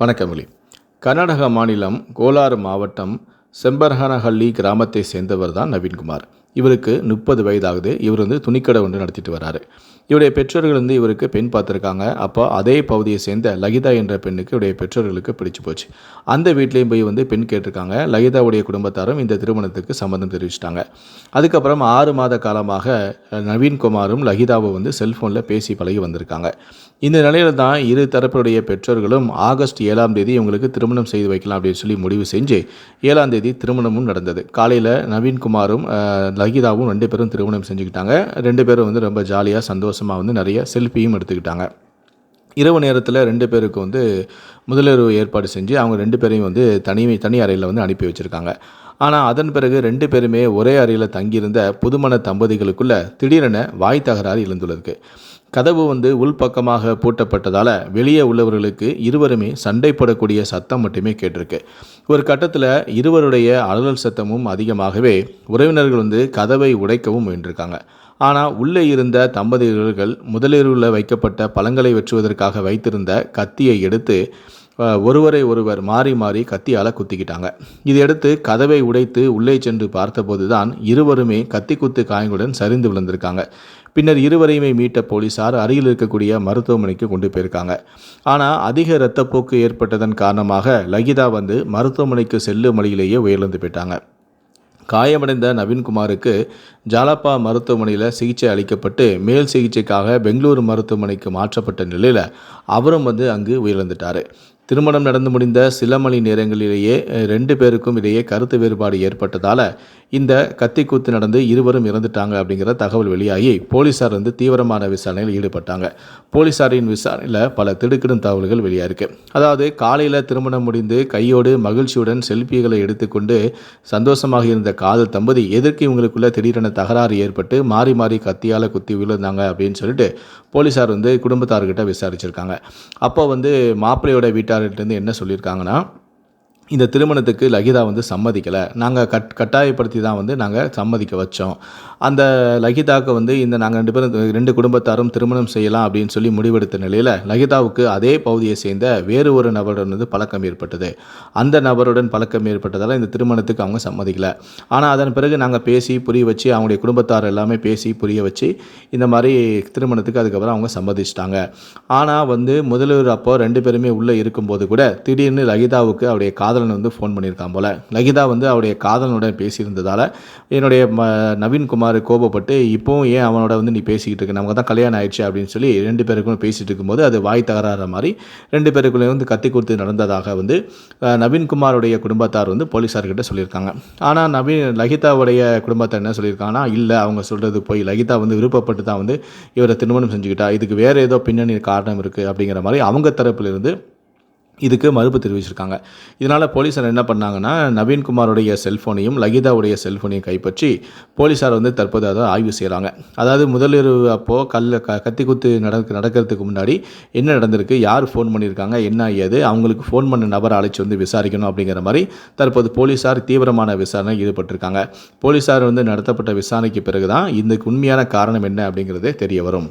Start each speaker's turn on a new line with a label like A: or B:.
A: வணக்கங்களி கர்நாடக மாநிலம் கோலாறு மாவட்டம் செம்பரகனஹள்ளி கிராமத்தை சேர்ந்தவர் தான் நவீன்குமார். இவருக்கு முப்பது வயதாகுது. இவர் வந்து துணிக்கடை ஒன்று நடத்திட்டு வராரு. இவருடைய பெற்றோர்கள் வந்து இவருக்கு பெண் பார்த்துருக்காங்க. அப்போ அதே பகுதியை சேர்ந்த லகிதா என்ற பெண்ணுக்கு இவருடைய பெற்றோர்களுக்கு பிடிச்சு போச்சு. அந்த வீட்லேயும் போய் வந்து பெண் கேட்டிருக்காங்க. லகிதாவுடைய குடும்பத்தாரும் இந்த திருமணத்துக்கு சம்மந்தம் தெரிவிச்சிட்டாங்க. அதுக்கப்புறம் ஆறு மாத காலமாக நவீன்குமாரும் லகிதாவும் வந்து செல்ஃபோனில் பேசி பழகி வந்திருக்காங்க. இந்த நிலையில் தான் இரு தரப்புடைய பெற்றோர்களும் ஆகஸ்ட் ஏழாம் தேதி இவங்களுக்கு திருமணம் செய்து வைக்கலாம் அப்படின்னு சொல்லி முடிவு செஞ்சு ஏழாம் தேதி திருமணமும் நடந்தது. காலையில் நவீன்குமாரும் லகிதாவும் ரெண்டு பேரும் திருமணம் செஞ்சுக்கிட்டாங்க. ரெண்டு பேரும் வந்து ரொம்ப ஜாலியாக சந்தோஷமாக வந்து நிறைய செல்ஃபியும் எடுத்துக்கிட்டாங்க. இரவு நேரத்தில் ரெண்டு பேருக்கு வந்து முதலிரவு ஏற்பாடு செஞ்சு அவங்க ரெண்டு பேரையும் வந்து தனி தனி அறையில் வந்து அனுப்பி வச்சுருக்காங்க. ஆனால் அதன் பிறகு ரெண்டு பேருமே ஒரே அறையில் தங்கியிருந்த புதுமண தம்பதிகளுக்குள்ள திடீரென வாய் தகராறு எழுந்துள்ளது கதவு வந்து உள்பக்கமாக பூட்டப்பட்டதால் வெளியே உள்ளவர்களுக்கு இருவருமே சண்டை போடக்கூடிய சத்தம் மட்டுமே கேட்டிருக்கு. ஒரு கட்டத்தில் இருவருடைய அலறல் சத்தமும் அதிகமாகவே உறவினர்கள் வந்து கதவை உடைக்கவும் முயன்றிருக்காங்க. ஆனால் உள்ளே இருந்த தம்பதியர்கள் முதலில் வைக்கப்பட்ட பழங்களை வெற்றுவதற்காக வைத்திருந்த கத்தியை எடுத்து ஒருவரை ஒருவர் மாறி மாறி கத்தியால் குத்திக்கிட்டாங்க. இதையடுத்து கதவை உடைத்து உள்ளே சென்று பார்த்தபோது தான் இருவருமே கத்தி குத்து காயங்களுடன் சரிந்து விழுந்திருக்காங்க. பின்னர் இருவரையுமே மீட்ட போலீசார் அருகில் இருக்கக்கூடிய மருத்துவமனைக்கு கொண்டு போயிருக்காங்க. ஆனால் அதிக இரத்தப்போக்கு ஏற்பட்டதன் காரணமாக லகிதா வந்து மருத்துவமனைக்கு செல்லும் வழியிலேயே உயிரிழந்து போயிட்டாங்க. காயமடைந்த நவீன்குமாருக்கு ஜாலப்பா மருத்துவமனையில் சிகிச்சை அளிக்கப்பட்டு மேல் சிகிச்சைக்காக பெங்களூரு மருத்துவமனைக்கு மாற்றப்பட்ட நிலையில் அவரும் வந்து அங்கு உயிரிழந்துட்டார். திருமணம் நடந்து முடிந்த சில மணி நேரங்களிலேயே ரெண்டு பேருக்கும் இடையே கருத்து வேறுபாடு ஏற்பட்டதால் இந்த கத்திக்கூத்து நடந்து இருவரும் இறந்துட்டாங்க அப்படிங்கிற தகவல் வெளியாகி போலீசார் வந்து தீவிரமான விசாரணையில் ஈடுபட்டாங்க. போலீசாரின் விசாரணையில் பல திடுக்கிடும் தகவல்கள் வெளியாயிருக்கு. அதாவது காலையில் திருமணம் முடிந்து கையோடு மகிழ்ச்சியுடன் செல்ஃபிகளை எடுத்துக்கொண்டு சந்தோஷமாக இருந்த காதல் தம்பதி எதற்கு இவங்களுக்குள்ள திடீரென தகராறு ஏற்பட்டு மாறி மாறி கத்தியால் குத்தி விழுந்தாங்க அப்படின்னு சொல்லிட்டு போலீசார் வந்து குடும்பத்தார்கிட்ட விசாரிச்சிருக்காங்க. அப்போ வந்து மாப்பிள்ளையோட வீட்டார் அதிகாரிகிட்டேருந்து என்ன சொல்லியிருக்காங்கன்னா இந்த திருமணத்துக்கு லகிதா வந்து சம்மதிக்கலை. நாங்கள் கட் கட்டாயப்படுத்தி தான் வந்து நாங்கள் சம்மதிக்க வச்சோம். அந்த லகிதாவுக்கு வந்து இந்த நாங்கள் ரெண்டு பேரும் ரெண்டு குடும்பத்தாரும் திருமணம் செய்யலாம் அப்படின்னு சொல்லி முடிவெடுத்த நிலையில் லகிதாவுக்கு அதே பகுதியை சேர்ந்த வேறு ஒரு நபருடன் வந்து பழக்கம் ஏற்பட்டது. அந்த நபருடன் பழக்கம் ஏற்பட்டதால் இந்த திருமணத்துக்கு அவங்க சம்மதிக்கலை. ஆனால் அதன் பிறகு நாங்கள் பேசி புரிய வச்சு அவங்களுடைய குடும்பத்தார் எல்லாமே பேசி புரிய வச்சு இந்த மாதிரி திருமணத்துக்கு அதுக்கப்புறம் அவங்க சம்மதிச்சிட்டாங்க. ஆனால் வந்து முதல்வர் அப்போ ரெண்டு பேருமே உள்ளே இருக்கும்போது கூட திடீர்னு லகிதாவுக்கு அவருடைய காதலன் வந்து ஃபோன் பண்ணியிருக்கான் போல. லகிதா வந்து அவருடைய காதலனுடன் பேசியிருந்ததால் என்னுடைய ம நவீன்குமார் கோபப்பட்டு இப்போவும் ஏன் அவனோட வந்து நீ பேசிக்கிட்டு இருக்க? நமக்கு தான் கல்யாணம் ஆயிடுச்சு அப்படின்னு சொல்லி ரெண்டு பேருக்கும் பேசிகிட்டு இருக்கும்போது அது வாய் தகராற மாதிரி ரெண்டு பேருக்குள்ளே வந்து கத்தி கொடுத்து நடந்ததாக வந்து நவீன்குமாருடைய குடும்பத்தார் வந்து போலீஸார்கிட்ட சொல்லியிருக்காங்க. ஆனால் நவீன் லகிதாவுடைய குடும்பத்தார் என்ன சொல்லியிருக்காங்கன்னா இல்லை அவங்க சொல்கிறது போய். லகிதா வந்து விருப்பப்பட்டு தான் வந்து இவரை திருமணம் செஞ்சுக்கிட்டா. இதுக்கு வேறு ஏதோ பின்னணி காரணம் இருக்குது அப்படிங்கிற மாதிரி அவங்க தரப்பிலிருந்து இதுக்கு மறுப்பு தெரிவிச்சிருக்காங்க. இதனால் போலீஸார் என்ன பண்ணாங்கன்னா நவீன்குமாருடைய செல்ஃபோனையும் லகிதாவுடைய செல்ஃபோனையும் கைப்பற்றி போலீஸார் வந்து தற்போது அதை ஆய்வு செய்கிறாங்க அதாவது முதலிரவு அப்போது கல்ல க கத்தி குத்து நடக்க நடக்கிறதுக்கு முன்னாடி என்ன நடந்திருக்கு யார் ஃபோன் பண்ணியிருக்காங்க என்ன ஏது அவங்களுக்கு ஃபோன் பண்ண நபரை அழைச்சி வந்து விசாரிக்கணும் அப்படிங்கிற மாதிரி தற்போது போலீஸார் தீவிரமான விசாரணை ஈடுபட்டிருக்காங்க. போலீஸார் வந்து நடத்தப்பட்ட விசாரணைக்கு பிறகு தான் இதுக்கு உண்மையான காரணம் என்ன அப்படிங்கிறது தெரிய வரும்.